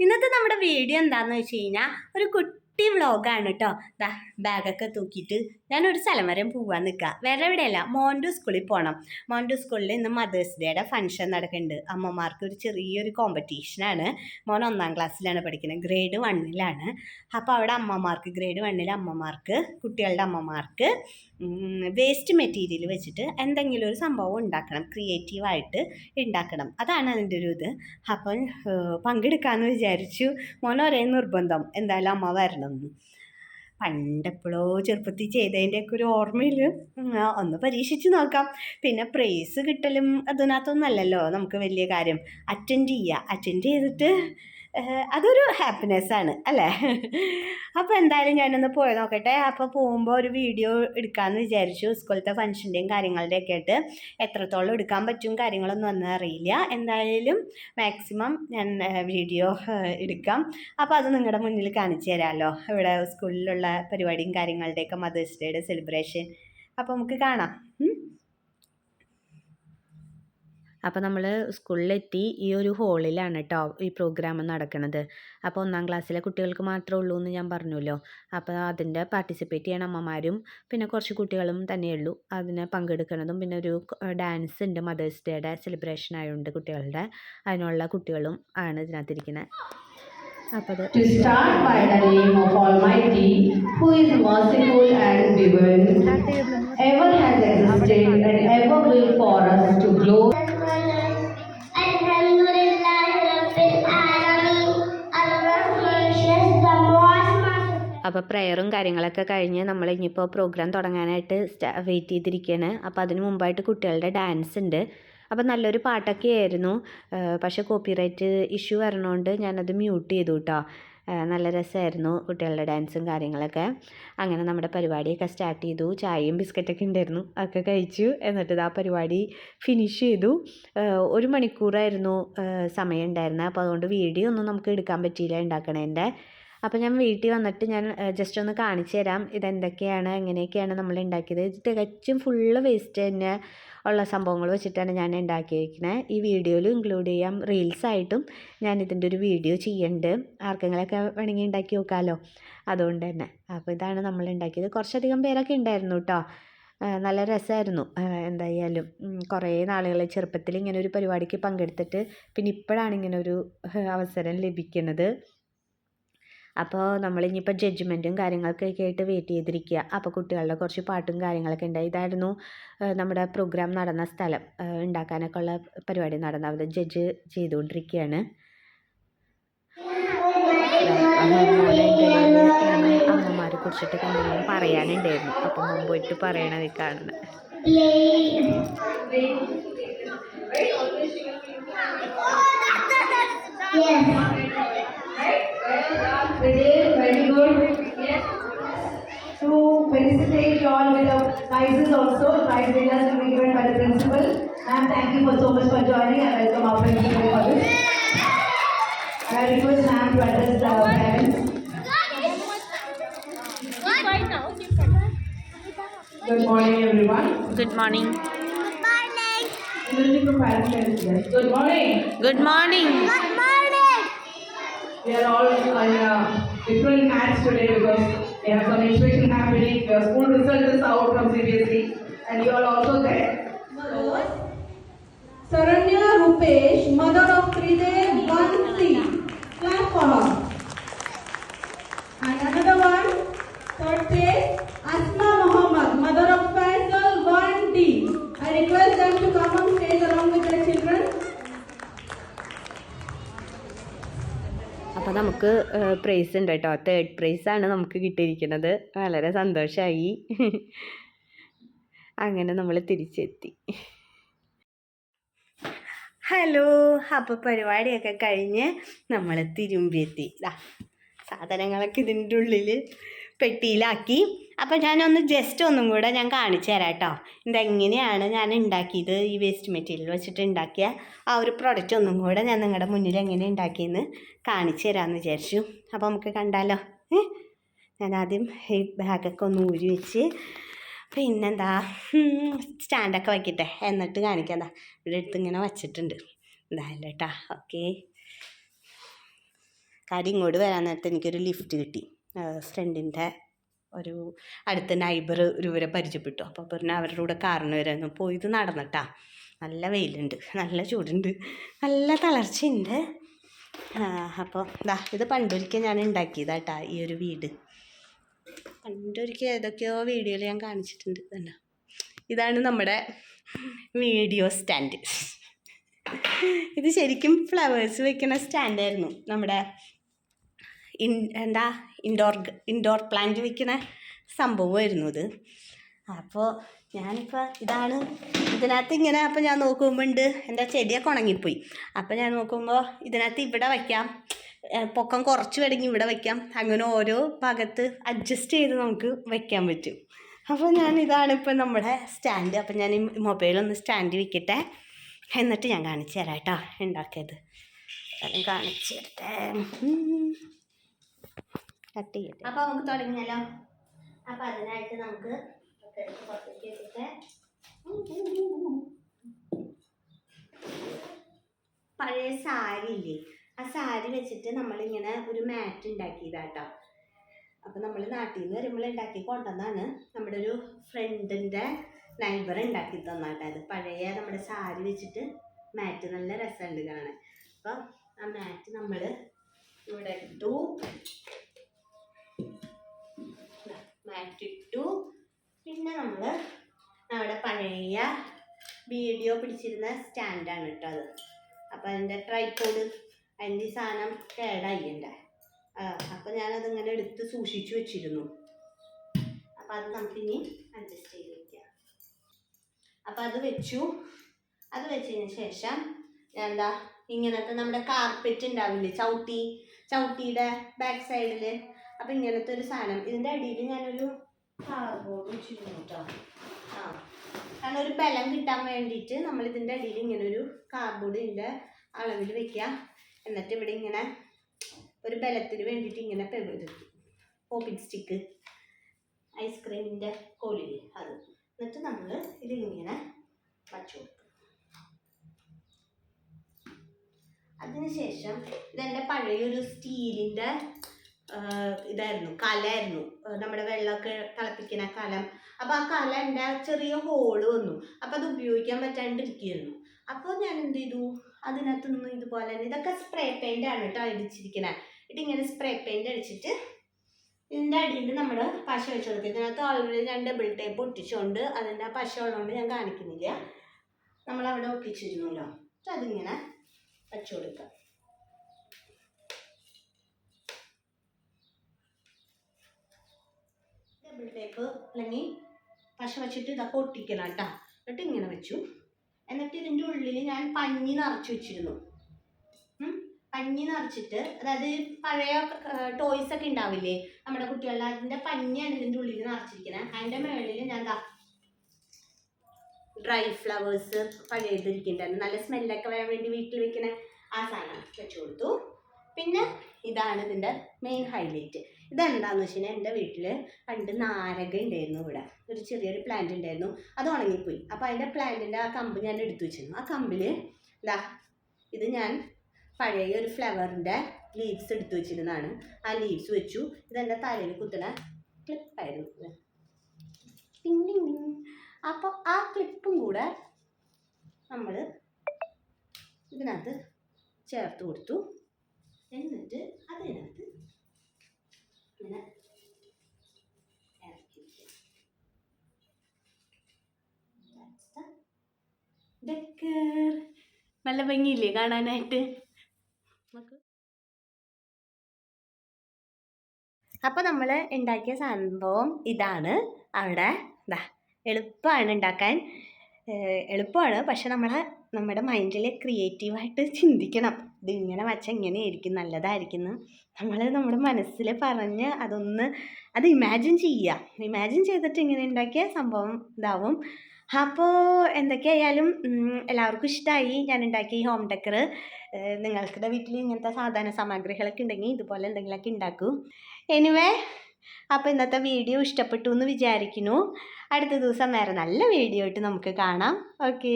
ഇന്നത്തെ നമ്മുടെ വീഡിയോ എന്താണെന്ന് വെച്ച് കഴിഞ്ഞാൽ ഒരു കുട്ടി വ്ളോഗാണ് കേട്ടോ ദാ ബാഗൊക്കെ തൂക്കിയിട്ട് ഞാനൊരു സ്ഥലം വരെ പോവാൻ നിൽക്കുക വേറെ എവിടെയല്ല മോൻഡു സ്കൂളിൽ പോകണം മോൻഡു സ്കൂളിൽ ഇന്ന് മദേഴ്സ് ഡേയുടെ ഫംഗ്ഷൻ നടക്കുന്നുണ്ട് അമ്മമാർക്ക് ഒരു ചെറിയൊരു കോമ്പറ്റീഷനാണ് മോൻ ഒന്നാം ക്ലാസ്സിലാണ് പഠിക്കുന്നത് ഗ്രേഡ് വണ്ണിലാണ് അപ്പോൾ അവിടെ അമ്മമാർക്ക് ഗ്രേഡ് വണ്ണിൽ അമ്മമാർക്ക് കുട്ടികളുടെ അമ്മമാർക്ക് വേസ്റ്റ് മെറ്റീരിയൽ വെച്ചിട്ട് എന്തെങ്കിലും ഒരു സംഭവം ഉണ്ടാക്കണം ക്രിയേറ്റീവായിട്ട് ഉണ്ടാക്കണം. അതാണ് അതിന്റെ ഒരു ഇത്. അപ്പം പങ്കെടുക്കാമെന്ന് വിചാരിച്ചു. മോൻ ഒരേ നിർബന്ധം എന്തായാലും അമ്മ വരണം എന്ന്. പണ്ടെപ്പോഴോ ചെറുപ്പത്തിൽ ചെയ്തതിന്റെയൊക്കെ ഒരു ഓർമ്മയിൽ ഒന്ന് പരീക്ഷിച്ച് നോക്കാം. പിന്നെ പ്രൈസ് കിട്ടലും അതിനകത്തൊന്നല്ലല്ലോ നമുക്ക് വലിയ കാര്യം. അറ്റൻഡ് ചെയ്യുക. അറ്റൻഡ് ചെയ്തിട്ട് അതൊരു ഹാപ്പിനെസ് ആണ് അല്ലേ? അപ്പോൾ എന്തായാലും ഞാനൊന്ന് പോയി നോക്കട്ടെ. അപ്പോൾ പോകുമ്പോൾ ഒരു വീഡിയോ എടുക്കാമെന്ന് വിചാരിച്ചു. സ്കൂളത്തെ ഫംഗ്ഷന്റെയും കാര്യങ്ങളുടെയൊക്കെ ആയിട്ട് എത്രത്തോളം എടുക്കാൻ പറ്റും കാര്യങ്ങളൊന്നും ഒന്നും അറിയില്ല. എന്തായാലും മാക്സിമം ഞാൻ വീഡിയോ എടുക്കാം. അപ്പോൾ അത് നിങ്ങളുടെ മുന്നിൽ കാണിച്ചു തരാമല്ലോ ഇവിടെ സ്കൂളിലുള്ള പരിപാടിയും കാര്യങ്ങളുടെയൊക്കെ മദേഴ്സ് ഡേയുടെ സെലിബ്രേഷൻ അപ്പോൾ നമുക്ക് കാണാം. അപ്പോൾ നമ്മൾ സ്കൂളിലെത്തി ഈ ഒരു ഹോളിലാണ് കേട്ടോ ഈ പ്രോഗ്രാം നടക്കുന്നത് അപ്പോൾ ഒന്നാം ക്ലാസ്സിലെ കുട്ടികൾക്ക് മാത്രമേ ഉള്ളൂ എന്ന് ഞാൻ പറഞ്ഞല്ലോ. അപ്പോൾ അതിന്റെ പാർട്ടിസിപ്പേറ്റ് ചെയ്യണ അമ്മമാരും. പിന്നെ കുറച്ച് കുട്ടികളും തന്നെയുള്ളൂ അതിന് പങ്കെടുക്കുന്നതും പിന്നെ ഒരു ഡാൻസ് ഉണ്ട് മദേഴ്സ് ഡേയുടെ സെലിബ്രേഷൻ ആയതുകൊണ്ട് കുട്ടികളുടെ. അതിനുള്ള കുട്ടികളും ആണ് ഇതിനകത്തിരിക്കുന്നത് അപ്പോൾ അപ്പോൾ പ്രെയറും കാര്യങ്ങളൊക്കെ കഴിഞ്ഞ് നമ്മൾ ഇനിയിപ്പോൾ പ്രോഗ്രാം തുടങ്ങാനായിട്ട് വെയിറ്റ് ചെയ്തിരിക്കുകയാണ് അപ്പോൾ അതിന് മുമ്പായിട്ട് കുട്ടികളുടെ ഡാൻസ് ഉണ്ട്. അപ്പോൾ നല്ലൊരു പാട്ടൊക്കെ ആയിരുന്നു. പക്ഷേ കോപ്പിറൈറ്റ് ഇഷ്യൂ വരണോണ്ട് ഞാനത് മ്യൂട്ട് ചെയ്തു കേട്ടോ നല്ല രസമായിരുന്നു കുട്ടികളുടെ ഡാൻസും കാര്യങ്ങളൊക്കെ. അങ്ങനെ നമ്മുടെ പരിപാടിയൊക്കെ സ്റ്റാർട്ട് ചെയ്തു. ചായയും ബിസ്ക്കറ്റൊക്കെ ഉണ്ടായിരുന്നു. ഒക്കെ കഴിച്ചു. എന്നിട്ട് ആ പരിപാടി ഫിനിഷ് ചെയ്തു. ഒരു മണിക്കൂറായിരുന്നു സമയം ഉണ്ടായിരുന്നത് അപ്പോൾ അതുകൊണ്ട് വീഡിയോ ഒന്നും നമുക്ക് എടുക്കാൻ പറ്റിയില്ല ഉണ്ടാക്കണേന്റെ. അപ്പോൾ ഞാൻ വീട്ടിൽ വന്നിട്ട് ഞാൻ ജസ്റ്റ് ഒന്ന് കാണിച്ചു തരാം ഇതെന്തൊക്കെയാണ് എങ്ങനെയൊക്കെയാണ് നമ്മൾ ഉണ്ടാക്കിയത്. ഇത് തികച്ചും ഫുള്ള് വേസ്റ്റ് തന്നെ ഉള്ള സംഭവങ്ങൾ വെച്ചിട്ടാണ് ഞാൻ ഉണ്ടാക്കിയിരിക്കുന്നത് ഈ വീഡിയോയിൽ ഇൻക്ലൂഡ് ചെയ്യാം. റീൽസായിട്ടും ഞാൻ ഇതിന്റെ ഒരു വീഡിയോ ചെയ്യുന്നുണ്ട്. ആർക്കെങ്കിലൊക്കെ വേണമെങ്കിൽ ഉണ്ടാക്കി നോക്കാമല്ലോ അതുകൊണ്ട് തന്നെ. അപ്പോൾ ഇതാണ് നമ്മൾ ഉണ്ടാക്കിയത്. കുറച്ചധികം പേരൊക്കെ ഉണ്ടായിരുന്നു കേട്ടോ നല്ല രസമായിരുന്നു. എന്തായാലും കുറേ നാളുകൾ ചെറുപ്പത്തിൽ ഇങ്ങനെ ഒരു പരിപാടിക്ക് പങ്കെടുത്തിട്ട് പിന്നെ ഇപ്പോഴാണ് ഇങ്ങനെ ഒരു അവസരം ലഭിക്കുന്നത്. അപ്പോൾ നമ്മളിനിയിപ്പോൾ ജഡ്ജ്മെന്റും കാര്യങ്ങൾക്കൊക്കെ ആയിട്ട് വെയിറ്റ് ചെയ്തിരിക്കുക അപ്പോൾ കുട്ടികളുടെ കുറച്ച് പാട്ടും കാര്യങ്ങളൊക്കെ ഉണ്ടായി ഇതായിരുന്നു നമ്മുടെ പ്രോഗ്രാം നടന്ന സ്ഥലം. ഉണ്ടാക്കാനൊക്കെ ഉള്ള പരിപാടി നടന്നത് അത് ജഡ്ജ് ചെയ്തുകൊണ്ടിരിക്കുകയാണ് അമ്മമാരെ കുറിച്ചിട്ട് കണ്ടെങ്കിലും പറയാനുണ്ടായിരുന്നു. അപ്പം മുമ്പോട്ട് പറയണത് ഈ We did very good. Yes. To felicitate you all with the prizes also, prize winners to be given by the principal. Ma'am, thank you for so much for joining and welcome our principal for this. I request ma'am to address the parents. Good morning, everyone. Good morning. Good morning. Good morning. Good morning. Good morning. We are all in uh, different hats today because we have some inspection happening. Your school result is out from CBSE and you are also there. Saranya Rupesh, mother of Tridev Bansi. Clap for her. And another നമുക്ക് prize ഉണ്ട് കേട്ടോ. Third ആണ് നമുക്ക് കിട്ടിയിരിക്കുന്നത്. വളരെ സന്തോഷമായി അങ്ങനെ നമ്മൾ തിരിച്ചെത്തി. ഹലോ അപ്പോൾ പരിപാടിയൊക്കെ കഴിഞ്ഞ് നമ്മൾ തിരുമ്പിയെത്തി. സാധനങ്ങളൊക്കെ ഇതിന്റെ ഉള്ളിൽ പെട്ടിയിലാക്കി. അപ്പോൾ ഞാനൊന്ന് ജസ്റ്റ് ഒന്നും കൂടെ ഞാൻ കാണിച്ചു തരാം കേട്ടോ ഇതെങ്ങനെയാണ് ഞാൻ ഉണ്ടാക്കിയത് ഈ വേസ്റ്റ് മെറ്റീരിയൽ വെച്ചിട്ട് ഉണ്ടാക്കിയ ആ ഒരു പ്രൊഡക്റ്റ് ഒന്നും കൂടെ ഞാൻ നിങ്ങളുടെ മുന്നിൽ എങ്ങനെ ഉണ്ടാക്കിയെന്ന് കാണിച്ചു തരാമെന്ന് വിചാരിച്ചു. അപ്പോൾ നമുക്ക് കണ്ടാലോ? ഞാൻ ആദ്യം ഈ ബാഗൊക്കെ ഒന്ന് ഊരി വെച്ച് പിന്നെന്താ? സ്റ്റാൻഡൊക്കെ വയ്ക്കട്ടെ എന്നിട്ട് കാണിക്കാം എന്താ ഇവിടെ അടുത്ത് ഇങ്ങനെ വച്ചിട്ടുണ്ട്. എന്തായാലും കേട്ടാ ഓക്കെ കാര്യം ഇങ്ങോട്ട് വരാൻ നേരത്തെ എനിക്കൊരു ലിഫ്റ്റ് കിട്ടി. ഫ്രണ്ടിന്റെ ഒരു അടുത്ത നൈബർ ഒരുവരെ പരിചയപ്പെട്ടു. അപ്പോൾ പറഞ്ഞാൽ അവരുടെ കൂടെ കാറിന് വരായിരുന്നു പോയത് നടന്നിട്ടാ. നല്ല വെയിലുണ്ട്. നല്ല ചൂടുണ്ട്. നല്ല തളർച്ചയുണ്ട്. അപ്പോൾ ഇതാ ഇത് പണ്ടൊരിക്കൽ ഞാൻ ഉണ്ടാക്കിയതാട്ടാ ഈ ഒരു വീട്. പണ്ടൊരിക്കൽ ഏതൊക്കെയോ വീഡിയോയിൽ ഞാൻ കാണിച്ചിട്ടുണ്ട് തന്നെ ഇതാണ് നമ്മുടെ വീഡിയോ സ്റ്റാൻഡ്. ഇത് ശരിക്കും ഫ്ലവേഴ്സ് വെക്കുന്ന സ്റ്റാൻഡായിരുന്നു നമ്മുടെ ഇൻ എന്താ ഇൻഡോർ ഇൻഡോർ പ്ലാന്റ് വയ്ക്കുന്ന സംഭവമായിരുന്നു ഇത്. അപ്പോൾ ഞാനിപ്പോൾ ഇതാണ് ഇതിനകത്ത് ഇങ്ങനെ അപ്പോൾ ഞാൻ നോക്കുമ്പോൾ ഉണ്ട് എന്റെ ചെടിയൊക്കെ ഉണങ്ങിപ്പോയി. അപ്പോൾ ഞാൻ നോക്കുമ്പോൾ ഇതിനകത്ത് ഇവിടെ വയ്ക്കാം പൊക്കം കുറച്ച് വേണമെങ്കിൽ ഇവിടെ വയ്ക്കാം അങ്ങനെ ഓരോ ഭാഗത്ത് അഡ്ജസ്റ്റ് ചെയ്ത് നമുക്ക് വയ്ക്കാൻ പറ്റും. അപ്പോൾ ഞാൻ ഇതാണ് ഇപ്പം നമ്മുടെ സ്റ്റാൻഡ് അപ്പം ഞാൻ ഈ മൊബൈലൊന്ന് സ്റ്റാൻഡ് വെക്കട്ടെ. എന്നിട്ട് ഞാൻ കാണിച്ചു തരാം കേട്ടോ. ഉണ്ടാക്കിയത്. കാണിച്ചു തരട്ടെ. കട്ട് ചെയ്യട്ടെ. അപ്പോൾ നമുക്ക് തുടങ്ങിയാലോ? അപ്പോൾ അതിനായിട്ട് നമുക്ക് പുറത്തേക്ക് വെച്ചിട്ട് പഴയ സാരി ഇല്ലേ? ആ സാരി വെച്ചിട്ട് നമ്മളിങ്ങനെ ഒരു മാറ്റ് ഉണ്ടാക്കിയതാട്ടോ. അപ്പോൾ നമ്മൾ നാട്ടിൽ നിന്ന് വരുമ്പോൾ ഉണ്ടാക്കി കൊണ്ടുവന്നാണ് നമ്മുടെ ഒരു ഫ്രണ്ടിന്റെ നൈബർ ഉണ്ടാക്കി തന്നാട്ടോ. അത് പഴയ നമ്മുടെ സാരി വെച്ചിട്ട് മാറ്റ് നല്ല രസമുണ്ട് കാണാൻ. അപ്പോൾ ആ മാറ്റ് നമ്മൾ ഇവിടെ ഇട്ടു. നമ്മൾ നമ്മുടെ പഴയ വീഡിയോ പിടിച്ചിരുന്ന സ്റ്റാൻഡാണ് കേട്ടോ അത്. അപ്പോൾ അതിന്റെ ട്രൈപ്പോഡ് അതിന്റെ സാധനം കേടായി എന്റെ അപ്പോൾ ഞാനതിങ്ങനെ എടുത്ത് സൂക്ഷിച്ചു വെച്ചിരുന്നു. അപ്പോൾ അത് നമുക്കിനി അഡ്ജസ്റ്റ് ചെയ്ത് വയ്ക്കാം അപ്പോൾ അത് വെച്ചു. അത് വെച്ചതിന് ശേഷം ഞാൻ എന്താ ഇങ്ങനത്തെ നമ്മുടെ കാർപ്പറ്റ് ഉണ്ടാവില്ലേ ചവിട്ടി ചവിട്ടിയുടെ ബാക്ക് സൈഡിൽ അപ്പോൾ ഇങ്ങനത്തെ ഒരു സാധനം. ഇതിന്റെ അടിയിൽ ഞാനൊരു കാർബോർഡ് വെച്ചിരുന്നു ആ. ഒരു ബലം കിട്ടാൻ വേണ്ടിയിട്ട് നമ്മൾ ഇതിന്റെ അടിയിൽ ഇങ്ങനെ ഒരു കാർഡ്ബോർഡ് ഇതിന്റെ അളവിൽ വെക്കുക എന്നിട്ട് ഇവിടെ ഇങ്ങനെ ഒരു ബലത്തിന് വേണ്ടിയിട്ട് ഇങ്ങനെ പോപ്പിൻ സ്റ്റിക്ക് ഐസ്ക്രീമിന്റെ കോലിൽ അത്. എന്നിട്ട് നമ്മൾ ഇതിങ്ങനെ വച്ചു കൊടുക്കും. അതിനുശേഷം ഇതെന്റെ പഴയൊരു സ്റ്റീലിന്റെ ഇതായിരുന്നു കലയായിരുന്നു നമ്മുടെ വെള്ളമൊക്കെ തിളപ്പിക്കുന്ന കലം. അപ്പോൾ ആ കല എന്റെ ചെറിയ ഹോൾ വന്നു. അപ്പോൾ അത് ഉപയോഗിക്കാൻ പറ്റാണ്ടിരിക്കുകയായിരുന്നു. അപ്പോൾ ഞാൻ എന്ത് ചെയ്തു? അതിനകത്ത് നിന്ന് ഇതുപോലെ തന്നെ ഇതൊക്കെ സ്പ്രേ പെയിന്റ് ആണ് കേട്ടോ അടിച്ചിരിക്കുന്നത് ഇട്ട് ഇങ്ങനെ സ്പ്രേ പെയിന്റ് അടിച്ചിട്ട് ഇതിന്റെ അടിയിൽ നമ്മൾ പശ വെച്ച് കൊടുക്കും ഇതിനകത്ത് ഓൾറെഡി ഞാൻ ഡബിൾ ടേപ്പ് ഒട്ടിച്ചുകൊണ്ട് അതിന്റെ പശ ഉള്ളതുകൊണ്ട് ഞാൻ കാണിക്കുന്നില്ല. നമ്മൾ അവിടെ ഒട്ടിച്ചിരുന്നല്ലോ. അതിങ്ങനെ വെച്ചു കൊടുക്കുക. ടേപ്പ് അല്ലെങ്കിൽ പശ വെച്ചിട്ട് ഇതൊക്കെ ഒട്ടിക്കണം കേട്ടോ. എന്നിട്ട് ഇങ്ങനെ വെച്ചു. എന്നിട്ട് ഇതിന്റെ ഉള്ളിൽ ഞാൻ പഞ്ഞി നിറച്ച് വെച്ചിരുന്നു. പഞ്ഞി നിറച്ചിട്ട് അതായത് പഴയ ടോയ്സ് ഒക്കെ ഉണ്ടാവില്ലേ? നമ്മുടെ കുട്ടികളുടെ അതിന്റെ പഞ്ഞിയാണ് ഇതിന്റെ ഉള്ളിൽ നിറച്ചിരിക്കുന്നത് അതിന്റെ മുകളിൽ ഞാൻ എന്താ ഡ്രൈ ഫ്ലവേഴ്സ് പഴയതിരിക്കുന്നുണ്ടായിരുന്നു നല്ല സ്മെല്ലൊക്കെ വരാൻ വേണ്ടി വീട്ടിൽ വെക്കുന്ന ആ സാധനം വെച്ചു കൊടുത്തു. പിന്നെ ഇതാണ് ഇതിന്റെ മെയിൻ ഹൈലൈറ്റ് ഇതെന്താണെന്ന് വെച്ച് കഴിഞ്ഞാൽ എന്റെ വീട്ടിൽ പണ്ട് നാരക ഉണ്ടായിരുന്നു ഇവിടെ. ഒരു ചെറിയൊരു പ്ലാന്റ് ഉണ്ടായിരുന്നു അത് ഉണങ്ങിപ്പോയി. അപ്പോൾ അതിന്റെ പ്ലാന്റിന്റെ ആ കമ്പ് ഞാൻ എടുത്തു വെച്ചിരുന്നു. ആ കമ്പിൽ ഇതാ ഇത് ഞാൻ പഴയ ഒരു ഫ്ലവറിന്റെ ലീവ്സ് എടുത്തു വെച്ചിരുന്നതാണ്. ആ ലീവ്സ് വെച്ചു. ഇതെന്റെ തലയിൽ കുത്തണ ക്ലിപ്പായിരുന്നു അപ്പോൾ ആ ക്ലിപ്പും കൂടെ നമ്മൾ ഇതിനകത്ത് ചേർത്ത് കൊടുത്തു. എന്നിട്ട് അതിനകത്ത് ഇങ്ങനെ ഇറക്കി. നല്ല ഭംഗിയില്ലേ കാണാനായിട്ട്? അപ്പൊ അപ്പോൾ നമ്മൾ ഉണ്ടാക്കിയ സംഭവം ഇതാണ്. അവിടെ ദാ എളുപ്പമാണ് ഉണ്ടാക്കാൻ. എളുപ്പമാണ്. പക്ഷെ നമ്മളെ നമ്മുടെ മൈൻഡിൽ ക്രിയേറ്റീവായിട്ട് ചിന്തിക്കണം. ഇത് ഇങ്ങനെ വച്ചാൽ ഇങ്ങനെയായിരിക്കും നല്ലതായിരിക്കും നമ്മൾ നമ്മുടെ മനസ്സിൽ പറഞ്ഞ് അതൊന്ന് അത് ഇമാജിൻ ചെയ്യുക ഇമാജിൻ ചെയ്തിട്ട് ഇങ്ങനെ ഉണ്ടാക്കിയ സംഭവം ഇതാവും. അപ്പോൾ എന്തൊക്കെയായാലും എല്ലാവർക്കും ഇഷ്ടമായി ഞാൻ ഉണ്ടാക്കിയ ഈ ഹോം ഡെക്കർ നിങ്ങൾക്കിടെ വീട്ടിൽ ഇങ്ങനത്തെ സാധാരണ സാമഗ്രികളൊക്കെ ഉണ്ടെങ്കിൽ ഇതുപോലെ എന്തെങ്കിലുമൊക്കെ ഉണ്ടാക്കൂ. എനിവേ അപ്പോൾ ഇന്നത്തെ വീഡിയോ ഇഷ്ടപ്പെട്ടു എന്ന് വിചാരിക്കുന്നു. അടുത്ത ദിവസം വേറെ നല്ല വീഡിയോ ആയിട്ട് നമുക്ക് കാണാം. ഓക്കേ.